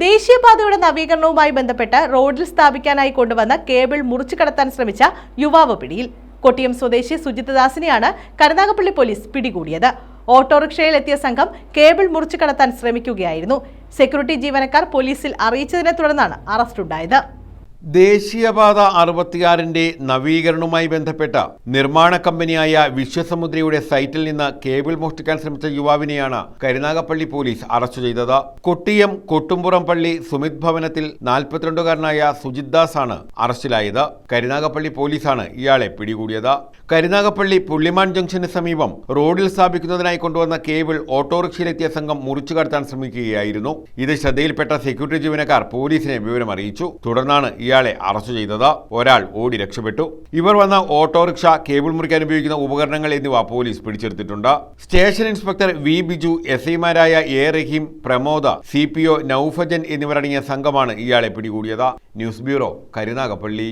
ദേശീയപാതയുടെ നവീകരണവുമായി ബന്ധപ്പെട്ട് റോഡിൽ സ്ഥാപിക്കാനായി കൊണ്ടുവന്ന കേബിൾ മുറിച്ചു കടത്താൻ ശ്രമിച്ച യുവാവ് പിടിയിൽ. കൊട്ടിയം സ്വദേശി സുജിത്ദാസിനെയാണ് കരുനാഗപ്പള്ളി പോലീസ് പിടികൂടിയത്. ഓട്ടോറിക്ഷയിൽ എത്തിയ സംഘം കേബിൾ മുറിച്ചു കടത്താൻ ശ്രമിക്കുകയായിരുന്നു. സെക്യൂരിറ്റി ജീവനക്കാർ പോലീസിൽ അറിയിച്ചതിനെ തുടർന്നാണ് അറസ്റ്റുണ്ടായത്. ദേശീയപാത അറുപത്തിയാറിന്റെ നവീകരണവുമായി ബന്ധപ്പെട്ട നിർമ്മാണ കമ്പനിയായ വിശ്വസമുദ്രയുടെ സൈറ്റിൽ നിന്ന് കേബിൾ മോഷ്ടിക്കാൻ ശ്രമിച്ച യുവാവിനെയാണ് കരുനാഗപ്പള്ളി പോലീസ് അറസ്റ്റ് ചെയ്തത്. കൊട്ടിയം കൊട്ടുംപുറം പള്ളി സുമിത് ഭവനത്തിൽ നാൽപ്പത്തിരണ്ടുകാരനായ സുജിത് ദാസ് ആണ് അറസ്റ്റിലായത്. കരുനാഗപ്പള്ളി പോലീസാണ് ഇയാളെ പിടികൂടിയത്. കരുനാഗപ്പള്ളി പുള്ളിമാൻ ജംഗ്ഷന് സമീപം റോഡിൽ സ്ഥാപിക്കുന്നതിനായി കൊണ്ടുവന്ന കേബിൾ ഓട്ടോറിക്ഷയിലെത്തിയ സംഘം മുറിച്ചു കടത്താൻ ശ്രമിക്കുകയായിരുന്നു. ഇത് ശ്രദ്ധയിൽപ്പെട്ട സെക്യൂരിറ്റി ജീവനക്കാർ പോലീസിനെ വിവരം അറിയിച്ചു തുടർന്നാണ് ഇയാളെ അറസ്റ്റ് ചെയ്തത് ഒരാൾ ഓടി രക്ഷപ്പെട്ടു. ഇവർ വന്ന ഓട്ടോറിക്ഷ കേബിൾ മുറിക്കാൻ ഉപയോഗിക്കുന്ന ഉപകരണങ്ങൾ എന്നിവ പോലീസ് പിടിച്ചെടുത്തിട്ടുണ്ട്. Station inspector V Biju S ഐമാരായ A Rahim Pramoda C P O Naufajan എന്നിവരടങ്ങിയ സംഘമാണ് ഇയാളെ പിടികൂടിയത്. News bureau Karunagappally.